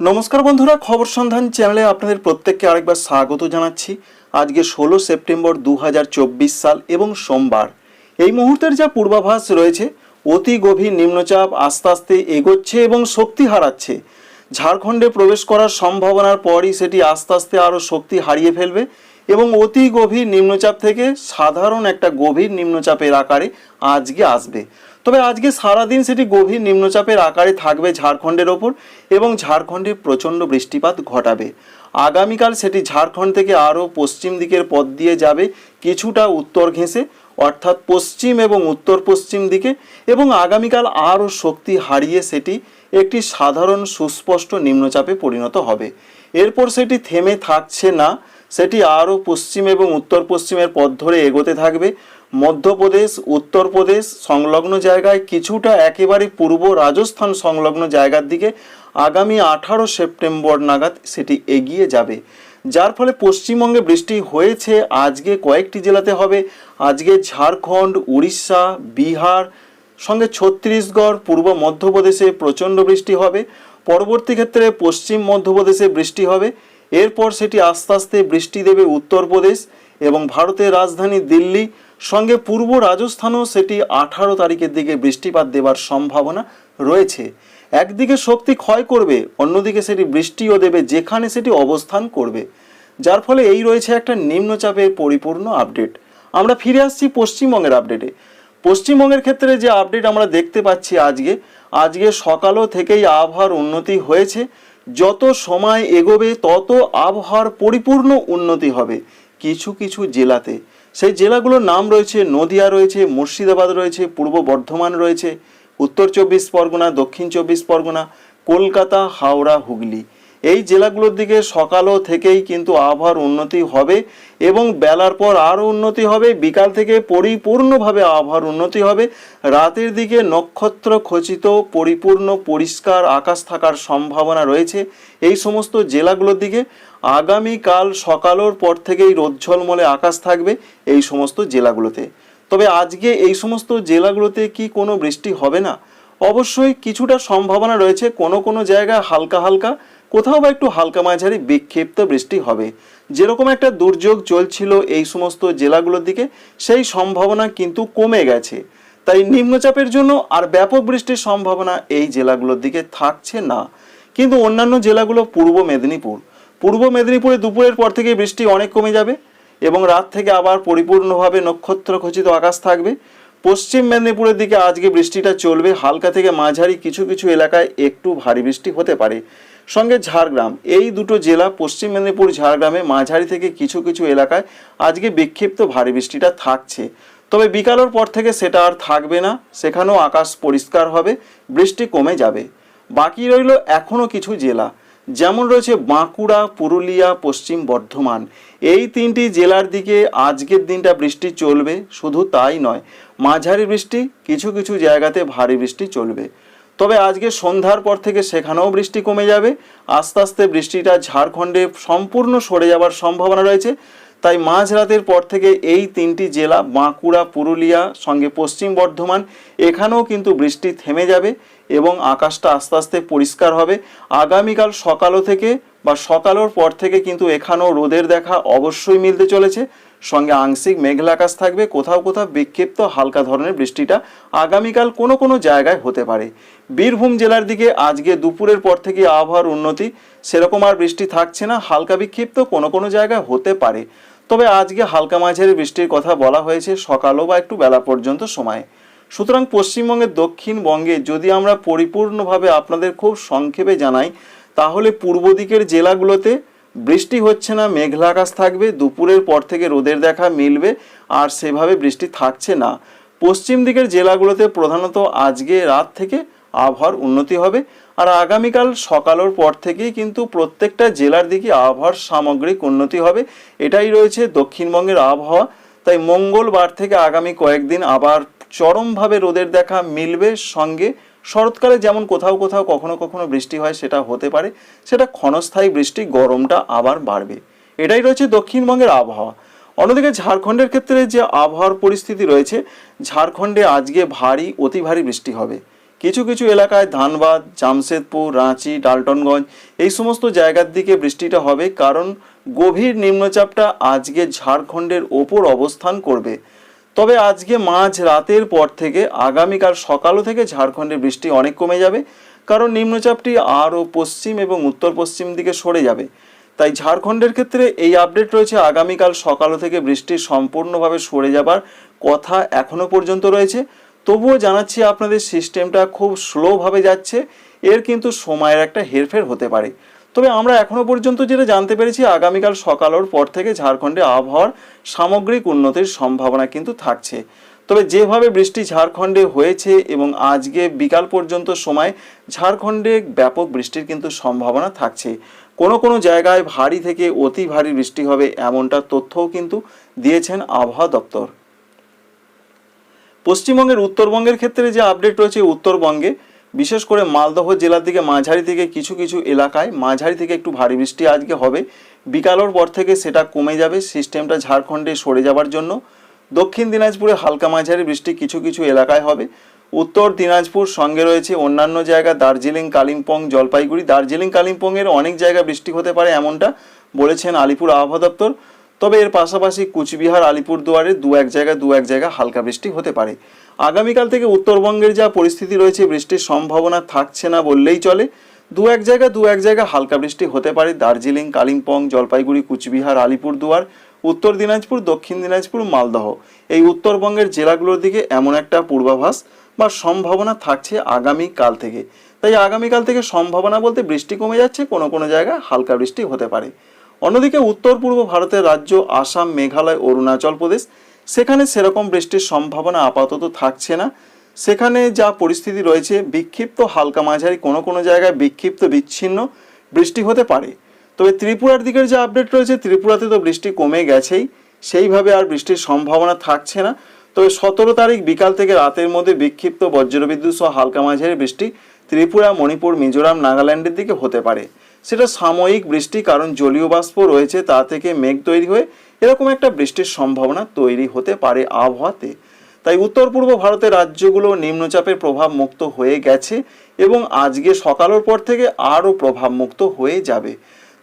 নমস্কার বন্ধুরা, খবর সন্ধান চ্যানেলে আপনাদের প্রত্যেককে আরেকবার স্বাগত জানাচ্ছি। আজকে ষোলো সেপ্টেম্বর দু হাজার চব্বিশ সাল এবং সোমবার। এই মুহূর্তের যা পূর্বাভাস রয়েছে, অতি গভীর নিম্নচাপ আস্তে আস্তে এগোচ্ছে এবং শক্তি হারাচ্ছে। ঝাড়খণ্ডে প্রবেশ করার সম্ভাবনার পরই সেটি আস্তে আস্তে আরও শক্তি হারিয়ে ফেলবে এবং অতি গভীর নিম্নচাপ থেকে সাধারণ একটা গভীর নিম্নচাপের আকারে আজকে আসবে। তবে আজকে সারাদিন সেটি গভীর নিম্নচাপের আকারে থাকবে ঝাড়খণ্ডের ওপর এবং ঝাড়খণ্ডে প্রচণ্ড বৃষ্টিপাত ঘটাবে। আগামীকাল সেটি ঝাড়খণ্ড থেকে আরও পশ্চিম দিকের পথ দিয়ে যাবে, কিছুটা উত্তর ঘেঁষে, অর্থাৎ পশ্চিম এবং উত্তর পশ্চিম দিকে, এবং আগামীকাল আরও শক্তি হারিয়ে সেটি একটি সাধারণ সুস্পষ্ট নিম্নচাপে পরিণত হবে। এরপর সেটি থেমে থাকছে না, সেটি আরও পশ্চিম এবং উত্তর পশ্চিমের পথ ধরে এগোতে থাকবে। মধ্যপ্রদেশ, উত্তরপ্রদেশ সংলগ্ন জায়গায় কিছুটা একেবারে পূর্ব রাজস্থান সংলগ্ন জায়গার দিকে আগামী আঠারো সেপ্টেম্বর নাগাদ সেটি এগিয়ে যাবে। যার ফলে পশ্চিমবঙ্গে বৃষ্টি হয়েছে, আজকে কয়েকটি জেলাতে হবে। আজকে ঝাড়খণ্ড, উড়িষ্যা, বিহার, সঙ্গে ছত্তিশগড়, পূর্ব মধ্যপ্রদেশে প্রচণ্ড বৃষ্টি হবে। পরবর্তী ক্ষেত্রে পশ্চিম মধ্যপ্রদেশে বৃষ্টি হবে। এরপর সেটি আস্তে আস্তে বৃষ্টি দেবে উত্তরপ্রদেশ এবং ভারতের রাজধানী দিল্লি। সঙ্গে পূর্ব রাজস্থানও সেটি আঠারো তারিখের দিকে বৃষ্টিপাত দেবার সম্ভাবনা রয়েছে। একদিকে শক্তি ক্ষয় করবে, অন্যদিকে সেটি বৃষ্টিও দেবে যেখানে সেটি অবস্থান করবে। যার ফলে এই রয়েছে একটা নিম্নচাপের পরিপূর্ণ আপডেট। আমরা ফিরে আসছি পশ্চিমবঙ্গের আপডেটে। পশ্চিমবঙ্গের ক্ষেত্রে যে আপডেট আমরা দেখতে পাচ্ছি আজকে আজকে সকালও থেকেই আবহাওয়ার উন্নতি হয়েছে। যত সময় এগোবে, তত আবহাওয়ার পরিপূর্ণ উন্নতি হবে। কিছু কিছু জেলাতে। সেই জেলাগুলোর নাম রয়েছে নদিয়া রয়েছে, মুর্শিদাবাদ রয়েছে, পূর্ব বর্ধমান রয়েছে, উত্তর চব্বিশ পরগনা, দক্ষিণ চব্বিশ পরগনা, কলকাতা, হাওড়া, হুগলি। এই জেলাগুলোর দিকে সকালও থেকেই কিন্তু আবহাওয়ার উন্নতি হবে এবং বেলার পর আরও উন্নতি হবে। বিকাল থেকে পরিপূর্ণভাবে আবহাওয়ার উন্নতি হবে। রাতের দিকে নক্ষত্র খচিত, পরিপূর্ণ, পরিষ্কার আকাশ থাকার সম্ভাবনা রয়েছে। এই সমস্ত জেলাগুলোর দিকে আগামীকাল সকালের পর থেকেই রোজ্জ্বলমলে আকাশ থাকবে এই সমস্ত জেলাগুলোতে। তবে আজকে এই সমস্ত জেলাগুলোতে কি কোনো বৃষ্টি হবে না? অবশ্যই কিছুটা সম্ভাবনা রয়েছে, কোনো কোনো জায়গায় হালকা হালকা, কোথাও বা একটু হালকা মাঝারি বিক্ষিপ্ত বৃষ্টি হবে। যেরকম একটা দুর্যোগ চলছিল এই সমস্ত জেলাগুলোর দিকে, সেই সম্ভাবনা কিন্তু কমে গেছে। তাই নিম্নচাপের জন্য আর ব্যাপক বৃষ্টির সম্ভাবনা এই জেলাগুলোর দিকে থাকছে না। কিন্তু অন্যান্য জেলাগুলো পূর্ব মেদিনীপুর পূর্ব মেদিনীপুরে দুপুরের পর থেকে বৃষ্টি অনেক কমে যাবে এবং রাত থেকে আবার পরিপূর্ণভাবে নক্ষত্র খচিত আকাশ থাকবে। পশ্চিম মেদিনীপুরের দিকে আজকে বৃষ্টিটা চলবে। হালকা থেকে মাঝারি কিছু কিছু এলাকায় একটু ভারী বৃষ্টি হতে পারে। সঙ্গে ঝাড়গ্রাম। এই দুটো জেলা পশ্চিম মেদিনীপুর, ঝাড়গ্রামে মাঝারি থেকে কিছু কিছু এলাকায় আজকে বিক্ষিপ্ত ভারী বৃষ্টিটা থাকছে। তবে বিকালের পর থেকে সেটা আর থাকবে না। সেখানেও আকাশ পরিষ্কার হবে। বৃষ্টি কমে যাবে। বাকি রইল এখনও কিছু জেলা। যেমন রয়েছে বাঁকুড়া, পুরুলিয়া, পশ্চিম বর্ধমান। এই তিনটি জেলার দিকে আজকের দিনটা বৃষ্টি চলবে, শুধু তাই নয়, মাঝারি বৃষ্টি, কিছু কিছু জায়গাতে ভারী বৃষ্টি চলবে। তবে আজকে সন্ধ্যার পর থেকে সেখানেও বৃষ্টি কমে যাবে। আস্তে আস্তে বৃষ্টিটা ঝাড়খণ্ডে সম্পূর্ণ সরে যাওয়ার সম্ভাবনা রয়েছে। তাই মাঝরাতের পর থেকে এই তিনটি জেলা, বাঁকুড়া, পুরুলিয়া, সঙ্গে পশ্চিম বর্ধমান, এখানেও কিন্তু বৃষ্টি থেমে যাবে এবং আকাশটা আস্তে আস্তে পরিষ্কার হবে। আগামীকাল সকালও থেকে বা সকালের পর থেকে কিন্তু এখানেও রোদের দেখা অবশ্যই মিলতে চলেছে। সঙ্গে আংশিক মেঘলা আকাশ থাকবে, কোথাও কোথাও বিক্ষিপ্ত হালকা ধরনের বৃষ্টিটা আগামীকাল কোনো কোনো জায়গায় হতে পারে। বীরভূম জেলার দিকে আজকে দুপুরের পর থেকে আবহাওয়ার উন্নতি, সেরকম আর বৃষ্টি থাকছে না, হালকা বিক্ষিপ্ত কোনো কোনো জায়গায় হতে পারে। তবে আজকে হালকা মাঝারি বৃষ্টির কথা বলা হয়েছে, সকালও বা একটু বেলা পর্যন্ত সময়। সুতরাং পশ্চিমবঙ্গের দক্ষিণবঙ্গে যদি আমরা পরিপূর্ণভাবে আপনাদের খুব সংক্ষেপে জানাই, তাহলে পূর্ব দিকের জেলাগুলোতে বৃষ্টি হচ্ছে না, মেঘলা আকাশ থাকবে, দুপুরের পর থেকে রোদের দেখা মিলবে, আর সেভাবে বৃষ্টি থাকছে না। পশ্চিম দিকের জেলাগুলোতে প্রধানত আজকে রাত থেকে আবহাওয়ার উন্নতি হবে, আর আগামীকাল সকালের পর থেকেই কিন্তু প্রত্যেকটা জেলার দিকে আবহাওয়ার সামগ্রিক উন্নতি হবে, এটাই রয়েছে দক্ষিণবঙ্গের আবহাওয়া। তাই মঙ্গলবার থেকে আগামী কয়েকদিন আবার চরমভাবে রোদের দেখা মিলবে সঙ্গে শরৎকালে যেমন কোথাও কোথাও কখনো কখনো বৃষ্টি হয়, সেটা হতে পারে। সেটা ক্ষণস্থায়ী বৃষ্টি, গরমটা আবার বাড়বে। এটাই রয়েছে দক্ষিণবঙ্গের আবহাওয়া। অন্যদিকে ঝাড়খণ্ডের ক্ষেত্রে যে আবহাওয়ার পরিস্থিতি রয়েছে, ঝাড়খণ্ডে আজকে ভারী, অতি ভারী বৃষ্টি হবে। কিছু কিছু এলাকায় ধানবাদ, জামশেদপুর, রাঁচি, ডালটনগঞ্জ, এই সমস্ত জায়গার দিকে বৃষ্টিটা হবে, কারণ গভীর নিম্নচাপটা আজকে ঝাড়খণ্ডের ওপর অবস্থান করবে। তবে আজকে মাঝ রাতের পর থেকে আগামীকাল সকালও থেকে ঝাড়খণ্ডে বৃষ্টি অনেক কমে যাবে, কারণ নিম্নচাপটি আরও পশ্চিম এবং উত্তর পশ্চিম দিকে সরে যাবে। তাই ঝাড়খণ্ডের ক্ষেত্রে এই আপডেট রয়েছে, আগামীকাল সকালও থেকে বৃষ্টি সম্পূর্ণভাবে সরে যাবার কথা এখনও পর্যন্ত রয়েছে। তবুও জানাচ্ছি আপনাদের সিস্টেমটা খুব স্লোভাবে যাচ্ছে, এর কিন্তু সময়ের একটা হেরফের হতে পারে। তবে আমরা এখনও পর্যন্ত যেটা জানতে পেরেছি, আগামীকাল সকালের পর থেকে ঝাড়খণ্ডে আবহাওয়ার সামগ্রিক উন্নতির সম্ভাবনা কিন্তু থাকছে। তবে যেভাবে বৃষ্টি ঝাড়খণ্ডে হয়েছে এবং আজকে বিকাল পর্যন্ত সময়, ঝাড়খণ্ডে ব্যাপক বৃষ্টির কিন্তু সম্ভাবনা থাকছে। কোনো কোনো জায়গায় ভারী থেকে অতি ভারী বৃষ্টি হবে এমনটা তথ্যও কিন্তু দিয়েছেন আবহাওয়া দপ্তর। পশ্চিমবঙ্গের উত্তরবঙ্গের ক্ষেত্রে যে আপডেট রয়েছে, উত্তরবঙ্গে বিশেষ করে মালদহ জেলার দিকে, মাঝারি থেকে কিছু কিছু এলাকায় মাঝারি থেকে একটু ভারী বৃষ্টি আজকে হবে। বিকালের পর থেকে সেটা কমে যাবে, সিস্টেমটা ঝাড়খণ্ডে সরে যাবার জন্য। দক্ষিণ দিনাজপুরে হালকা মাঝারি বৃষ্টি কিছু কিছু এলাকায় হবে। উত্তর দিনাজপুর সঙ্গে রয়েছে অন্যান্য জায়গা, দার্জিলিং, কালিম্পং, জলপাইগুড়ি। দার্জিলিং, কালিম্পংয়ের অনেক জায়গা বৃষ্টি হতে পারে এমনটা বলেছেন আলিপুর আবহাওয়া দপ্তর। তবে এর পাশাপাশি কুচবিহার, আলিপুরদুয়ারে দু এক জায়গায় দু এক জায়গা হালকা বৃষ্টি হতে পারে। আগামীকাল থেকে উত্তরবঙ্গের যা পরিস্থিতি রয়েছে, বৃষ্টির সম্ভাবনা থাকছে না বললেই চলে। দু এক জায়গা, দু এক জায়গা হালকা বৃষ্টি হতে পারে। দার্জিলিং, কালিম্পং, জলপাইগুড়ি, কুচবিহার, আলিপুরদুয়ার, উত্তর দিনাজপুর, দক্ষিণ দিনাজপুর, মালদহ। এই উত্তরবঙ্গের জেলাগুলোর দিকে এমন একটা পূর্বাভাস বা সম্ভাবনা থাকছে আগামী কাল থেকে। তাই আগামীকাল থেকে সম্ভাবনা বলতে বৃষ্টি কমে যাচ্ছে, কোনো কোনো জায়গায় হালকা বৃষ্টি হতে পারে। অন্যদিকে উত্তর পূর্ব ভারতের রাজ্য আসাম, মেঘালয়, অরুণাচল প্রদেশ সেখানে সেরকম বৃষ্টির সম্ভাবনা আপাতত থাকছে না। সেখানে যা পরিস্থিতি রয়েছে, বিক্ষিপ্ত হালকা মাঝারি কোনো কোনো জায়গায় বিক্ষিপ্ত বিচ্ছিন্ন বৃষ্টি হতে পারে। তবে ত্রিপুরার দিকের যে আপডেট রয়েছে, ত্রিপুরাতে তো বৃষ্টি কমে গেছেই, সেইভাবে আর বৃষ্টির সম্ভাবনা থাকছে না। তবে সতেরো তারিখ বিকাল থেকে রাতের মধ্যে বিক্ষিপ্ত বজ্রবিদ্যুৎ সহ হালকা মাঝারি বৃষ্টি ত্রিপুরা, মণিপুর, মিজোরাম, নাগাল্যান্ডের দিকে হতে পারে। সেটা সাময়িক বৃষ্টি, কারণ জলীয় বাষ্প রয়েছে, তা থেকে মেঘ তৈরি হয়ে এরকম একটা বৃষ্টির সম্ভাবনা তৈরি হতে পারে আবহাওয়াতে। তাই উত্তর পূর্ব ভারতের রাজ্যগুলো নিম্নচাপের প্রভাব মুক্ত হয়ে গেছে এবং আজকে সকালের পর থেকে আরও প্রভাব মুক্ত হয়ে যাবে।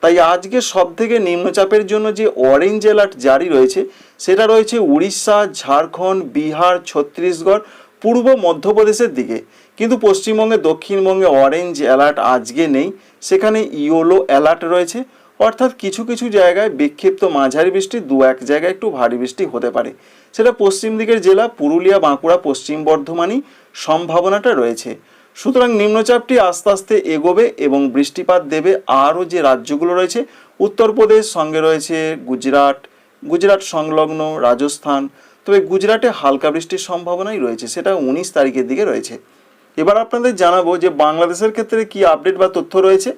তাই আজকে সব থেকে নিম্নচাপের জন্য যে অরেঞ্জ অ্যালার্ট জারি রয়েছে, সেটা রয়েছে উড়িষ্যা, ঝাড়খণ্ড, বিহার, ছত্তিশগড়, পূর্ব মধ্যপ্রদেশের দিকে। কিন্তু পশ্চিমবঙ্গে, দক্ষিণবঙ্গে অরেঞ্জ অ্যালার্ট আজকে নেই। সেখানে ইয়োলো অ্যালার্ট রয়েছে। অর্থাৎ কিছু কিছু জায়গায় বিক্ষিপ্ত মাঝারি বৃষ্টি, দু এক জায়গায় একটু ভারী বৃষ্টি হতে পারে। সেটা পশ্চিম দিকের জেলা, পুরুলিয়া, বাঁকুড়া, পশ্চিম বর্ধমানই সম্ভাবনাটা রয়েছে। সুতরাং নিম্নচাপটি আস্তে আস্তে এগোবে এবং বৃষ্টিপাত দেবে আরও যে রাজ্যগুলো রয়েছে, উত্তরপ্রদেশ, সঙ্গে রয়েছে গুজরাট গুজরাট সংলগ্ন রাজস্থান। তবে গুজরাটে হালকা বৃষ্টির সম্ভাবনাই রয়েছে, সেটা উনিশ তারিখের দিকে রয়েছে। এবার আপনাদের জানাব যে বাংলাদেশের ক্ষেত্রে কি আপডেট বা তথ্য রয়েছে।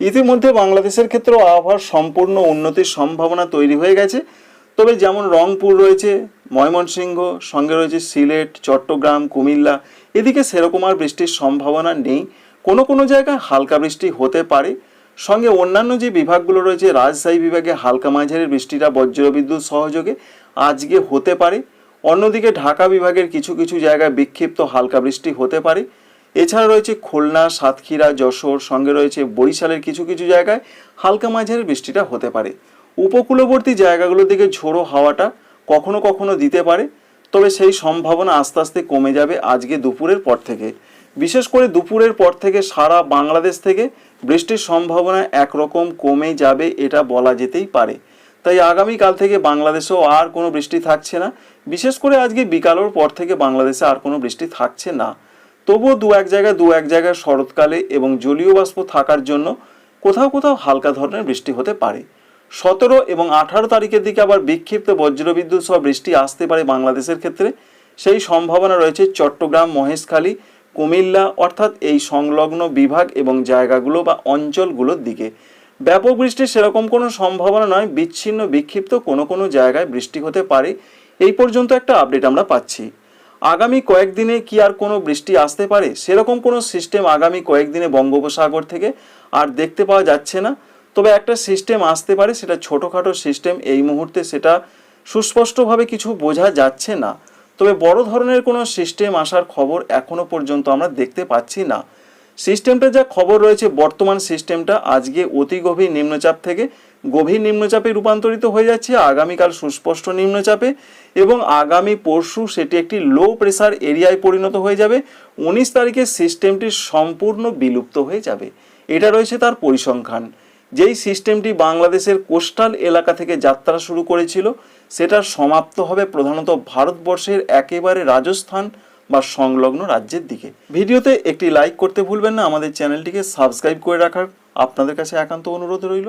ইতিমধ্যে বাংলাদেশের ক্ষেত্রেও আবহাওয়ার সম্পূর্ণ উন্নতির সম্ভাবনা তৈরি হয়ে গেছে। তবে যেমন রংপুর রয়েছে, ময়মনসিংহ, সঙ্গে রয়েছে সিলেট, চট্টগ্রাম, কুমিল্লা, এদিকে সেরকম আর বৃষ্টির সম্ভাবনা নেই। কোনো কোনো জায়গায় হালকা বৃষ্টি হতে পারে। সঙ্গে অন্যান্য যে বিভাগগুলো রয়েছে, রাজশাহী বিভাগে হালকা মাঝারি বৃষ্টিটা বজ্রবিদ্যুৎ সহযোগে আজকে হতে পারে। অন্যদিকে ঢাকা বিভাগের কিছু কিছু জায়গায় বিক্ষিপ্ত হালকা বৃষ্টি হতে পারে। এছাড়া রয়েছে খুলনা, সাতক্ষীরা, যশোর, সঙ্গে রয়েছে বরিশালের কিছু কিছু জায়গায় হালকা মাঝারি বৃষ্টিটা হতে পারে। উপকূলবর্তী জায়গাগুলোর দিকে ঝোড়ো হাওয়াটা কখনো কখনো দিতে পারে, তবে সেই সম্ভাবনা আস্তে আস্তে কমে যাবে আজকে দুপুরের পর থেকে। বিশেষ করে দুপুরের পর থেকে সারা বাংলাদেশ থেকে বৃষ্টির সম্ভাবনা একরকম কমে যাবে এটা বলা যেতেই পারে। তাই আগামীকাল থেকে বাংলাদেশেও আর কোনো বৃষ্টি থাকছে না। বিশেষ করে আজকে বিকালের পর থেকে বাংলাদেশে আর কোনো বৃষ্টি থাকছে না। তবুও দু এক জায়গায় দু এক জায়গায় শরৎকালে এবং জলীয় বাষ্প থাকার জন্য কোথাও কোথাও হালকা ধরনের বৃষ্টি হতে পারে। সতেরো এবং আঠারো তারিখের দিকে আবার বিক্ষিপ্ত বজ্রবিদ্যুৎ সহ বৃষ্টি আসতে পারে বাংলাদেশের ক্ষেত্রে। সেই সম্ভাবনা রয়েছে চট্টগ্রাম, মহেশখালী, কুমিল্লা অর্থাৎ এই সংলগ্ন বিভাগ এবং জায়গাগুলো বা অঞ্চলগুলোর দিকে। ব্যাপক বৃষ্টির সেরকম কোনো সম্ভাবনা নয়, বিচ্ছিন্ন বিক্ষিপ্ত কোনো কোনো জায়গায় বৃষ্টি হতে পারে। এই পর্যন্ত একটা আপডেট আমরা পাচ্ছি। আগামী কয়েকদিনে কি আর কোনো বৃষ্টি আসতে পারে? সেরকম কোনো সিস্টেম আগামী কয়েকদিনে বঙ্গোপসাগর থেকে আর দেখতে পাওয়া যাচ্ছে না। তবে একটা সিস্টেম আসতে পারে, সেটা ছোটোখাটো সিস্টেম এই মুহূর্তে সেটা সুস্পষ্টভাবে কিছু বোঝা যাচ্ছে না। তবে বড় ধরনের কোনো সিস্টেম আসার খবর এখনও পর্যন্ত আমরা দেখতে পাচ্ছি না। সিস্টেমটা যা খবর রয়েছে, বর্তমান সিস্টেমটা আজকে অতি গভীর নিম্নচাপ থেকে গভীর নিম্নচাপে রূপান্তরিত হয়ে যাচ্ছে আগামীকাল সুস্পষ্ট নিম্নচাপে এবং আগামী পরশু সেটি একটি লো প্রেসার এরিয়ায় পরিণত হয়ে যাবে। উনিশ তারিখে সিস্টেমটি সম্পূর্ণ বিলুপ্ত হয়ে যাবে। এটা রয়েছে তার পরিসংখ্যান। যেই সিস্টেমটি বাংলাদেশের কোস্টাল এলাকা থেকে যাত্রা শুরু করেছিল, সেটা সমাপ্ত হবে প্রধানত ভারতবর্ষের একেবারে রাজস্থান বা সংলগ্ন রাজ্যের দিকে। ভিডিওতে একটি লাইক করতে ভুলবেন না। আমাদের চ্যানেলটিকে সাবস্ক্রাইব করে রাখার আপনাদের কাছে একান্ত অনুরোধ রইল।